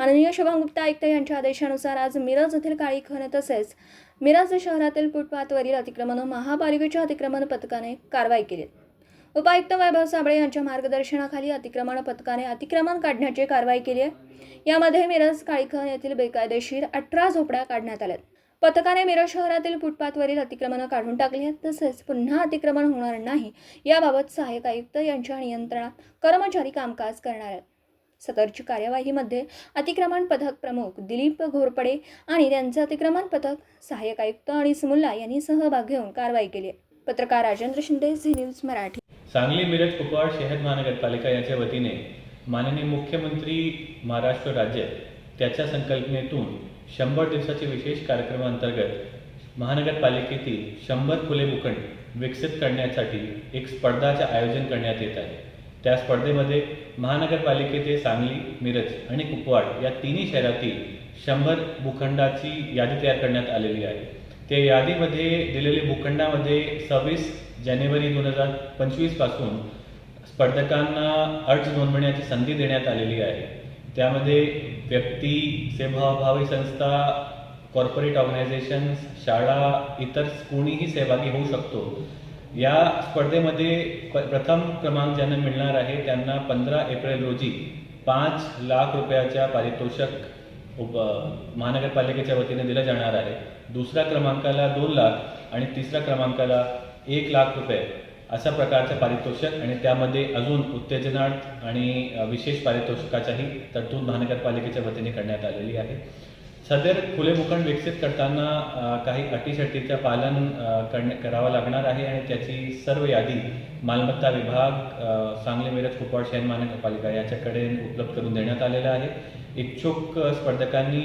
माननीय शुभम गुप्ता आयुक्त यांच्या आदेशानुसार आज मिरज येथील काळी खण तसेच मिरज शहरातील फुटपाथवरील अतिक्रमण महापालिकेच्या अतिक्रमण पथकाने कारवाई केली. उपायुक्त वैभव साबळे यांच्या मार्गदर्शनाखाली अतिक्रमण पथकाने अतिक्रमण काढण्याची कारवाई केली आहे. यामध्ये मिरज काळीखण येथील बेकायदेशीर अठरा झोपड्या काढण्यात आल्या पथकाने मिरज शहरातील फुटपाथवरील अतिक्रमणं काढून टाकली आहेत. तसेच पुन्हा अतिक्रमण होणार नाही याबाबत सहाय्यक आयुक्त यांच्या नियंत्रणात कर्मचारी कामकाज करणार आहेत. सदरची कार्यवाहीमध्ये अतिक्रमण पथक प्रमुख दिलीप घोरपडे आणि त्यांचं अतिक्रमण पथक सहाय्यक आयुक्त आणि मुल्ला यांनी सहभाग घेऊन कारवाई केली पत्रकार राजेंद्र शिंदे झी न्यूज मराठी. सांगली मिरज कुपवाड शहर महानगरपालिका यांच्या वतीने माननीय मुख्यमंत्री महाराष्ट्र राज्य त्याच्या संकल्पनेतून शंभर दिवसाच्या विशेष कार्यक्रमांतर्गत महानगरपालिकेतील शंभर फुले मुकंड विकसित करण्यासाठी एक स्पर्धाचे आयोजन करण्यात येत आहे. त्या स्पर्धेमध्ये महानगरपालिकेचे सांगली मिरज आणि कुपवाड या तिन्ही शहरातील शंभर भूखंडाची यादी तयार करण्यात आलेली आहे. त्या यादीमध्ये दिलेल्या भूखंडामध्ये सव्वीस जानेवारी दोन हजार पंचवीसपासून स्पर्धकांना अर्ज नोंदवण्याची संधी देण्यात आलेली आहे. त्यामध्ये व्यक्ती सेवाभावी संस्था कॉर्पोरेट ऑर्गनायझेशन्स शाळा इतर कोणीही सहभागी होऊ शकतो. या स्पर्धेमध्ये प- प्रथम क्रमांक ज्यांना मिळणार आहे त्यांना पंधरा एप्रिल रोजी पाच लाख रुपयाच्या पारितोषक उप महानगरपालिकेच्या वतीने दिलं जाणार आहे. दुसऱ्या क्रमांकाला दोन लाख आणि तिसऱ्या क्रमांकाला एक लाख रुपये अशा प्रकारचं पारितोषक आणि त्यामध्ये अजून उत्तेजनार्थ आणि विशेष पारितोषिकाच्याही तरतूद महानगरपालिकेच्या वतीने करण्यात आलेली आहे. सदर खुले मुखंड विकसित करताना काही अटीशर्तीचं पालन करणे करावं लागणार आहे आणि त्याची सर्व यादी मालमत्ता विभाग सांगली मिरज कुपवाड शहर महानगरपालिका याच्याकडे उपलब्ध करून देण्यात आलेलं आहे. इच्छुक स्पर्धकांनी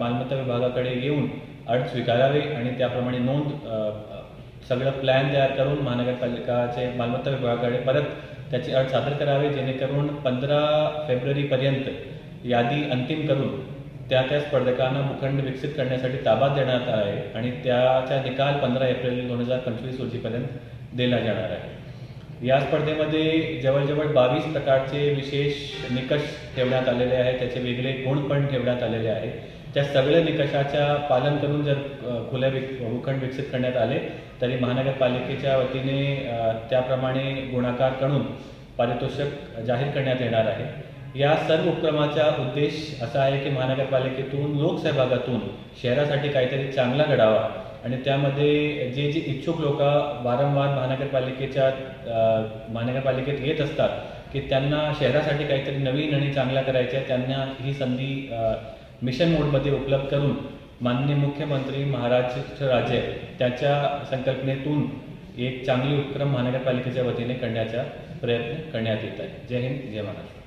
मालमत्ता विभागाकडे येऊन अर्ज स्वीकारावे आणि त्याप्रमाणे नोंद सगळं प्लॅन तयार करून महानगरपालिकाचे मालमत्ता विभागाकडे परत त्याचे अर्ज सादर करावे जेणेकरून पंधरा फेब्रुवारीपर्यंत यादी अंतिम करून त्या त्या स्पर्धकांना भूखंड विकसित करण्यासाठी ताबा देण्यात आला आहे आणि त्याचा निकाल पंधरा एप्रिल दोन हजार पंचवीस रोजीपर्यंत दिला जाणार आहे. या स्पर्धेमध्ये जवळजवळ बावीस प्रकारचे विशेष निकष ठेवण्यात आलेले आहेत. त्याचे वेगळे गुण पण ठेवण्यात आलेले आहेत. त्या सगळ्या निकषाच्या पालन करून जर खुल्या विक भूखंड विकसित करण्यात आले तरी महानगरपालिकेच्या वतीने त्याप्रमाणे गुणाकार करून पारितोषिक जाहीर करण्यात येणार आहे. या सर्व उपक्रमाचा उद्देश असा आहे की महानगरपालिकेतून लोकसहभागातून शहरासाठी काहीतरी चांगला घडावा आणि त्यामध्ये जे जे इच्छुक लोक वारंवार महानगरपालिकेच्या महानगरपालिकेत येत असतात की त्यांना शहरासाठी काहीतरी नवीन आणि चांगला करायच्या त्यांना ही संधी मिशन मोडमध्ये उपलब्ध करून माननीय मुख्यमंत्री महाराष्ट्र राज्य त्याच्या संकल्पनेतून एक चांगली उपक्रम महानगरपालिकेच्या वतीने करण्याचा प्रयत्न करण्यात येत आहे. जय हिंद जय महाराष्ट्र.